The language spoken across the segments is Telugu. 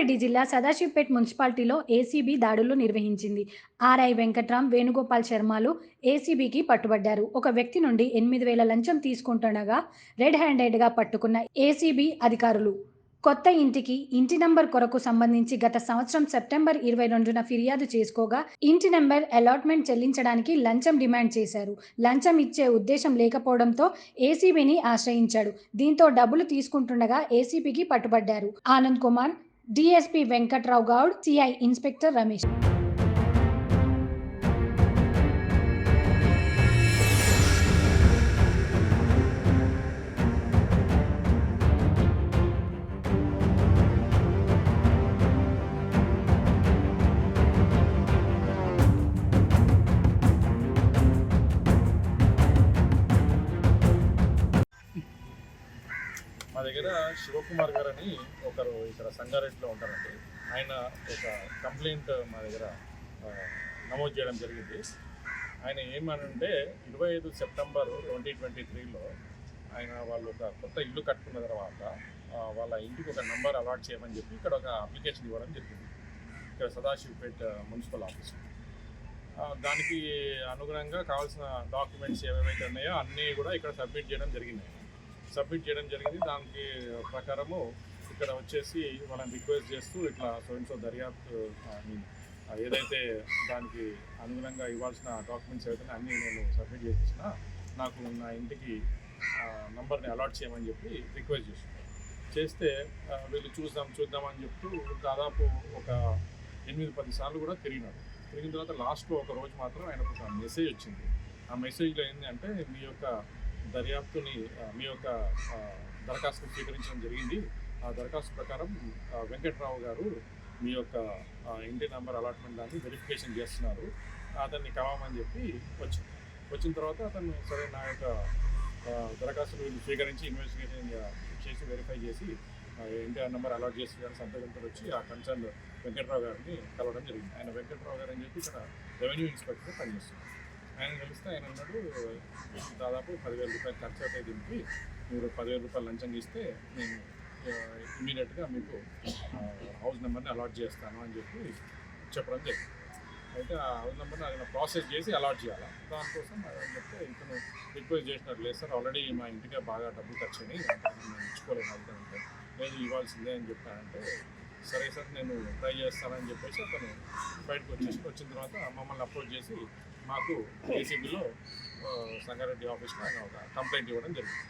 రంగారెడ్డి జిల్లా సదాశివపేట్ మున్సిపాలిటీలో ఏసీబీ దాడులు నిర్వహించింది. ఆర్ఐ వెంకట్రామ్ వేణుగోపాల్ శర్మలు ఏసీబీకి పట్టుబడ్డారు. ఒక వ్యక్తి నుండి ఎనిమిది వేల లంచం తీసుకుంటుండగా రెడ్ హ్యాండెడ్గా పట్టుకున్న ఏసీబీ అధికారులు కొత్త ఇంటికి ఇంటి నంబర్ కొరకు సంబంధించి గత సంవత్సరం సెప్టెంబర్ ఇరవై రెండున ఫిర్యాదు చేసుకోగా ఇంటి నంబర్ అలాట్మెంట్ చెల్లించడానికి లంచం డిమాండ్ చేశారు. లంచం ఇచ్చే ఉద్దేశం లేకపోవడంతో ఏసీబీని ఆశ్రయించాడు. దీంతో డబ్బులు తీసుకుంటుండగా ఏసీబీకి పట్టుబడ్డారు. Anand Kumar DSP Venkatrao Goud CI inspector Ramesh. దగ్గర శివకుమార్ గారు అని ఒకరు ఇక్కడ సంగారెడ్డిలో ఉంటారండి. ఆయన ఒక కంప్లైంట్ మా దగ్గర నమోదు చేయడం జరిగింది. ఆయన ఏమనంటే ఇరవై ఐదు సెప్టెంబర్ ట్వంటీ ట్వంటీ త్రీలో ఆయన వాళ్ళు ఒక కొత్త ఇల్లు కట్టుకున్న తర్వాత వాళ్ళ ఇంటికి ఒక నంబర్ అలాట్ చేయమని చెప్పి ఇక్కడ ఒక అప్లికేషన్ ఇవ్వడం జరిగింది. ఇక్కడ సదాశివపేట మున్సిపల్ ఆఫీస్. దానికి అనుగుణంగా కావాల్సిన డాక్యుమెంట్స్ ఏవేవైతే ఉన్నాయో అన్నీ కూడా ఇక్కడ సబ్మిట్ చేయడం జరిగింది. సబ్మిట్ చేయడం జరిగింది. దానికి ప్రకారము ఇక్కడ వచ్చేసి వాళ్ళని రిక్వెస్ట్ చేస్తూ ఇట్లా సో దర్యాప్తు ఏదైతే దానికి అనుగుణంగా ఇవ్వాల్సిన డాక్యుమెంట్స్ ఏవైతే అన్నీ నేను సబ్మిట్ చేసేసిన నాకు నా ఇంటికి నంబర్ని అలాట్ చేయమని చెప్పి రిక్వెస్ట్ చేస్తున్నాను చేస్తే వీళ్ళు చూద్దాం చూద్దామని చెప్తూ దాదాపు ఒక ఎనిమిది పది సార్లు కూడా తిరిగినాడు. తిరిగిన తర్వాత లాస్ట్లో ఒక రోజు మాత్రం ఆయనకు ఒక మెసేజ్ వచ్చింది. ఆ మెసేజ్లో ఏంటంటే మీ యొక్క దర్యాప్తుని మీ యొక్క దరఖాస్తును స్వీకరించడం జరిగింది. ఆ దరఖాస్తు ప్రకారం వెంకట్రావు గారు మీ యొక్క ఇంటి నెంబర్ అలాట్మెంట్ దాన్ని వెరిఫికేషన్ చేస్తున్నారు. అతన్ని కలవమని చెప్పి వచ్చింది వచ్చిన తర్వాత అతను సరే నా యొక్క దరఖాస్తులు స్వీకరించి ఇన్వెస్టిగేషన్ చేసి వెరిఫై చేసి ఆ, ఇంటి నెంబర్ అలాట్ చేసి సంతకంతో వచ్చి ఆ కన్సర్న్ వెంకట్రావు గారిని కలవడం జరిగింది. ఆయన వెంకట్రావు గారు అని చెప్పి ఇక్కడ రెవెన్యూ ఇన్స్పెక్టర్ పనిచేస్తున్నారు. ఆయన కలిస్తే ఆయన అన్నాడు దాదాపు పదివేల రూపాయలు ఖర్చు అవుతాయి దీనికి. మీరు పదివేల రూపాయలు లంచం ఇస్తే నేను ఇమీడియట్గా మీకు హౌస్ నెంబర్ని అలాట్ చేస్తాను అని చెప్పి చెప్పడం జరిగింది. అయితే ఆ హౌస్ నెంబర్ని ఆయన ప్రాసెస్ చేసి అలాట్ చేయాలి? దానికోసం చెప్తే ఇతను రిక్వెస్ట్ చేసినట్టు లేదు సార్ ఆల్రెడీ మా ఇంటికే బాగా డబ్బులు ఖర్చు అయినాయి. నేను ఇచ్చుకోలేను అవుతానంటే నేను ఇవ్వాల్సిందే అని చెప్పానంటే సరే సార్ నేను ట్రై చేస్తానని చెప్పేసి అతను బయటకు వచ్చేసి వచ్చిన తర్వాత మమ్మల్ని అప్రోచ్ చేసి మాకు ఏసీబీలో సంగారెడ్డి ఆఫీస్లో ఆయన ఒక కంప్లైంట్ ఇవ్వడం జరిగింది.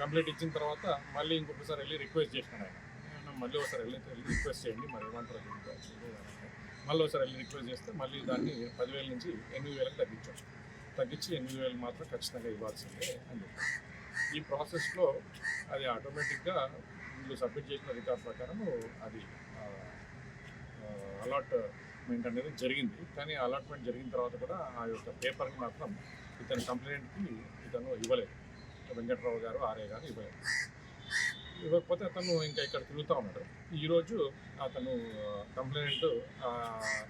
కంప్లైంట్ ఇచ్చిన తర్వాత మళ్ళీ ఇంకొకసారి వెళ్ళి రిక్వెస్ట్ చేసినాను ఆయన. నేను మళ్ళీ ఒకసారి వెళ్ళి వెళ్ళి రిక్వెస్ట్ చేయండి మరి ఏమంటారు మళ్ళీ ఒకసారి వెళ్ళి రిక్వెస్ట్ చేస్తే మళ్ళీ దాన్ని పదివేల నుంచి ఎనిమిది వేలకు తగ్గించాం. తగ్గించి ఎనిమిది వేలు మాత్రం ఖచ్చితంగా ఇవ్వాల్సిందే అని చెప్పారు. ఈ ప్రాసెస్లో అది ఆటోమేటిక్గా వీళ్ళు సబ్మిట్ చేసిన రికార్డ్ ప్రకారం అది అలాట్ అలాట్మెంట్ అనేది జరిగింది. కానీ అలాట్మెంట్ జరిగిన తర్వాత కూడా ఆ యొక్క పేపర్ని మాత్రం ఇతని కంప్లైంట్కి ఇతను ఇవ్వలేదు. వెంకట్రావు గారు ఆర్ఏ గారు ఇవ్వలేదు. ఇవ్వకపోతే అతను ఇంకా ఇక్కడ తిరుగుతూ ఉన్నాడు. ఈరోజు అతను కంప్లైంట్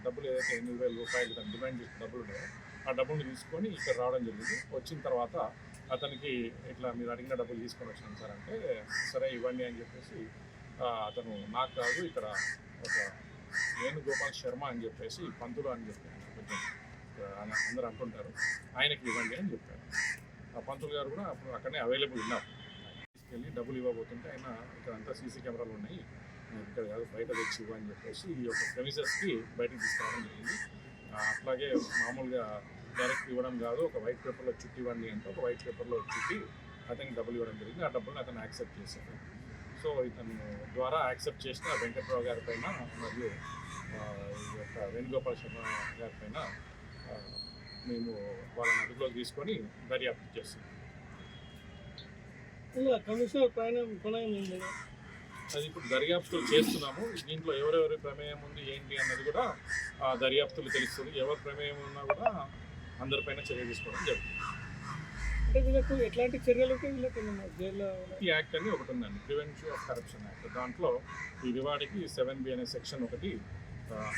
డబ్బులు ఏదైతే ఎనిమిది వేల రూపాయలు తను డిమాండ్ చేసిన డబ్బులు ఉన్నాయో ఆ డబ్బులు తీసుకొని ఇక్కడ రావడం జరిగింది. వచ్చిన తర్వాత అతనికి ఇట్లా మీరు అడిగిన డబ్బులు తీసుకొని వచ్చినాం సార్ అంటే సరే ఇవ్వండి అని చెప్పేసి అతను నాకు కాదు ఇక్కడ ఒక వేణుగోపాల్ శర్మ అని చెప్పేసి పంతులు అని చెప్పారు కొంచెం ఇక్కడ అందరూ అంటుంటారు. ఆయనకి ఇవ్వండి అని చెప్పారు. ఆ పంతులు గారు కూడా అప్పుడు అక్కడనే అవైలబుల్ ఉన్నారు. తీసుకెళ్ళి డబ్బులు ఇవ్వబోతుంటే ఆయన ఇక్కడ అంతా సీసీ కెమెరాలు ఉన్నాయి. ఇక్కడ కాదు బయట తెచ్చి ఇవ్వ అని చెప్పేసి ఈ యొక్క ప్రెమిసెస్కి బయటకు తీసుకురావడం జరిగింది. అట్లాగే మామూలుగా డైరెక్ట్ ఇవ్వడం కాదు ఒక వైట్ పేపర్లో చుట్టి ఇవ్వండి అంటే ఒక వైట్ పేపర్లో చుట్టి అతనికి డబ్బులు ఇవ్వడం జరిగింది. ఆ డబ్బులు అతను యాక్సెప్ట్ చేశాడు. సో ఇతను ద్వారా యాక్సెప్ట్ చేసిన వెంకట్రావు గారి పైన మరియు ఈ యొక్క వేణుగోపాల్ శర్మ గారి పైన మేము వాళ్ళని అదుపులోకి తీసుకొని దర్యాప్తు చేస్తాం. ఇలా కమిషనర్ ప్రయాణం అది ఇప్పుడు దర్యాప్తులు చేస్తున్నాము. దీంట్లో ఎవరెవరి ప్రమేయం ఉంది ఏంటి అన్నది కూడా ఆ దర్యాప్తులు తెలుస్తుంది. ఎవరి ప్రమేయం ఉన్నా కూడా అందరిపైన చర్య తీసుకోవడం జరుగుతుంది. అంటే వీళ్ళకు ఎట్లాంటి చర్యలు వీళ్ళకి జైల్లో ఈ యాక్ట్ అని ఒకటి ఉందండి ప్రివెన్షన్ ఆఫ్ కరప్షన్ యాక్ట్ దాంట్లో ఈ రివార్డ్కి సెవెన్ బి అనే సెక్షన్ ఒకటి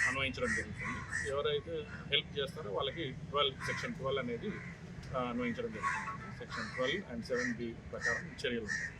అన్వయించడం జరుగుతుంది. ఎవరైతే హెల్ప్ చేస్తారో వాళ్ళకి ట్వెల్వ్ సెక్షన్ ట్వెల్వ్ అనేది అన్వయించడం జరుగుతుంది. Section twelve and seven B ప్రకారం చర్యలు ఉంటాయి.